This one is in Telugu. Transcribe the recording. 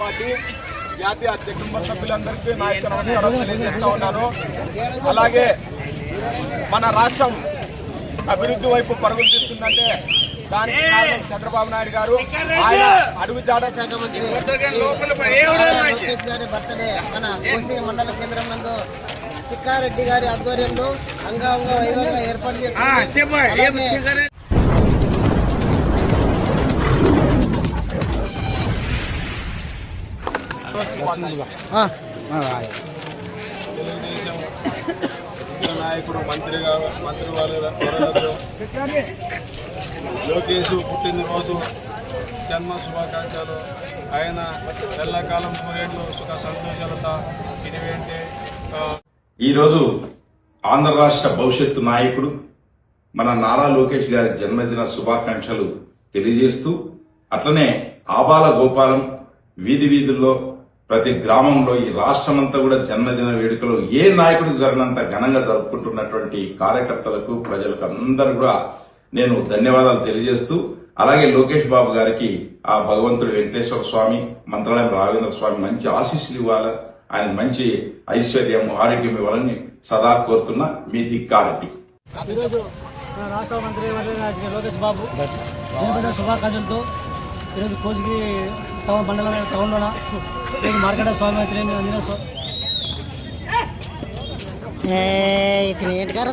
పార్టీ జాతీయ కుటుంబ సభ్యులందరికీ నా యొక్క నమస్కారం తెలియజేస్తా ఉన్నాను. అలాగే మన రాష్ట్రం అభివృద్ధి వైపు పరుగులు తీస్తుందంటే దానికి కారణం చంద్రబాబు నాయుడు గారు. ఆయన అడుగు జాడ శాఖ మంత్రి లోకేష్ గారి బర్త్డే మన కోసి మండల కేంద్రం నందు తిక్కారెడ్డి గారి ఆధ్వర్యంలో అంగంగ వైభవంగా ఏర్పాటు చేశారు నాయకుడు మంత్రిగా మంత్రి వారి లోకేష్ పుట్టినరోజు జన్మ శుభాకాంక్షలు. ఆయన ఎల్లకాలం నూరేళ్ళు సుఖ సంతోషాలతో ఇటువంటి ఆ, ఈరోజు ఆంధ్ర రాష్ట్ర భవిష్యత్తు నాయకుడు మన నారా లోకేష్ గారి జన్మదిన శుభాకాంక్షలు తెలియజేస్తూ అట్లనే ఆబాల గోపాలం వీధి వీధుల్లో ప్రతి గ్రామంలో ఈ రాష్ట్రమంతా కూడా జన్మదిన వేడుకలు ఏ నాయకుడు జరిగినంత ఘనంగా జరుపుకుంటున్నటువంటి కార్యకర్తలకు ప్రజలకు అందరూ కూడా నేను ధన్యవాదాలు తెలియజేస్తూ అలాగే లోకేష్ బాబు గారికి ఆ భగవంతుడు వెంకటేశ్వర స్వామి మంత్రాలయం రాఘవేంద్ర స్వామి మంచి ఆశీస్సులు ఇవ్వాలా. ఆయన మంచి ఐశ్వర్యం ఆరోగ్యం ఇవ్వాలని సదా కోరుతున్న మీ దిక్కారెడ్డి ఈరోజు రాష్ట్ర మంత్రి లోకేష్ బాబు శుభాకాంక్షలతో ఈరోజు కోసికి టౌన్ మండలం టౌన్లోన? ఈరోజు మార్కెట్ స్వామి తెలియని అందిన ఇతను ఏంటి గారు